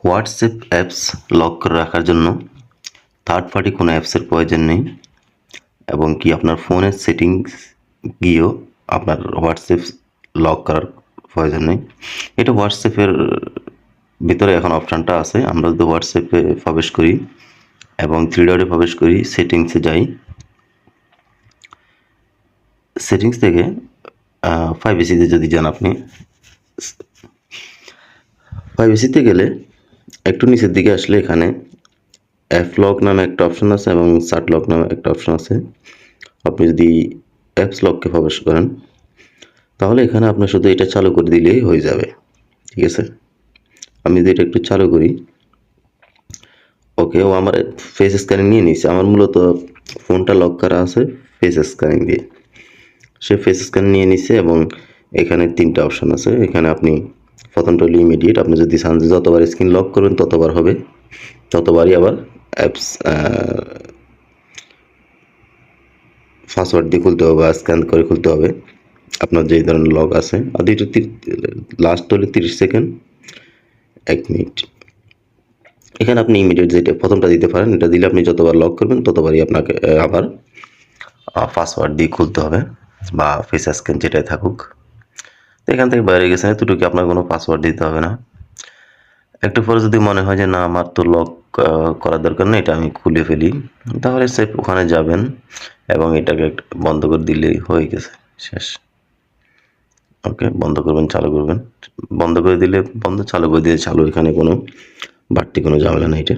WhatsApp apps lock করে রাখার জন্য থার্ড পার্টি কোনো অ্যাপসের প্রয়োজন নেই এবং কি আপনার ফোনের সেটিংস গিয়েও আপনার হোয়াটসঅ্যাপ লক করার প্রয়োজন নেই। এটা হোয়াটসঅ্যাপের ভিতরে এখন অপশানটা আছে। আমরা যদি হোয়াটসঅ্যাপে প্রবেশ করি এবং থ্রি ডটে প্রবেশ করি সেটিংসে যাই। সেটিংস থেকে প্রাইভেসিতে যদি যান আপনি প্রাইভেসিতে গেলে একটু নিচের দিকে আসলে এখানে অ্যাপ লক নামে একটা অপশন আছে এবং লক নামে একটা অপশন আছে। আপনি যদি অ্যাপস লককে প্রবেশ করেন, তাহলে এখানে আপনার শুধু এটা চালু করে দিলেই হয়ে যাবে। ঠিক আছে? আমি যদি এটা একটু চালু করি ওকে ও আমার ফেস স্ক্যানিং নিয়ে নিয়েছে। আমার মূলত ফোনটা লক করা আছে ফেস স্ক্যানিং দিয়ে। সে ফেস স্ক্যান নিয়ে নিছে এবং এখানে তিনটা অপশান আছে। এখানে আপনি প্রথমটা হলো ইমিডিয়েট আপনি যদি চান যে যতবার স্ক্রিন লক করবেন, ততবার হবে। ততবারই আবার অ্যাপস পাসওয়ার্ড দিয়ে খুলতে হবে বা স্ক্যান করে খুলতে হবে। আপনার যেই ধরনের লক আছে। আর দুইটা লাস্ট হলে তিরিশ সেকেন্ড এক মিনিট এখানে আপনি ইমিডিয়েট যেটা প্রথমটা দিতে পারেন, এটা দিলে আপনি যতবার লক করবেন, ততবারই আপনাকে আবার পাসওয়ার্ড দিয়ে খুলতে হবে। বা ফেস স্ক্যান যেটাই থাকুক। এখান থেকে বাইরে গেছেন, এতটুকু আপনার কোনো পাসওয়ার্ড দিতে হবে না। একটু পরে যদি মনে হয় যে না, আমার তো লক করার দরকার নেই, এটা আমি খুলে ফেলি, তাহলে সে ওখানে যাবেন এবং এটাকে বন্ধ করে দিলেই হয়ে গেছে, শেষ। ওকে, বন্ধ করবেন, চালু করবেন। বন্ধ করে দিলে, বন্ধ, চালু করে দিয়ে চালু, এখানে কোনো বাড়তি কোনো ঝামেলা নেই, এটা।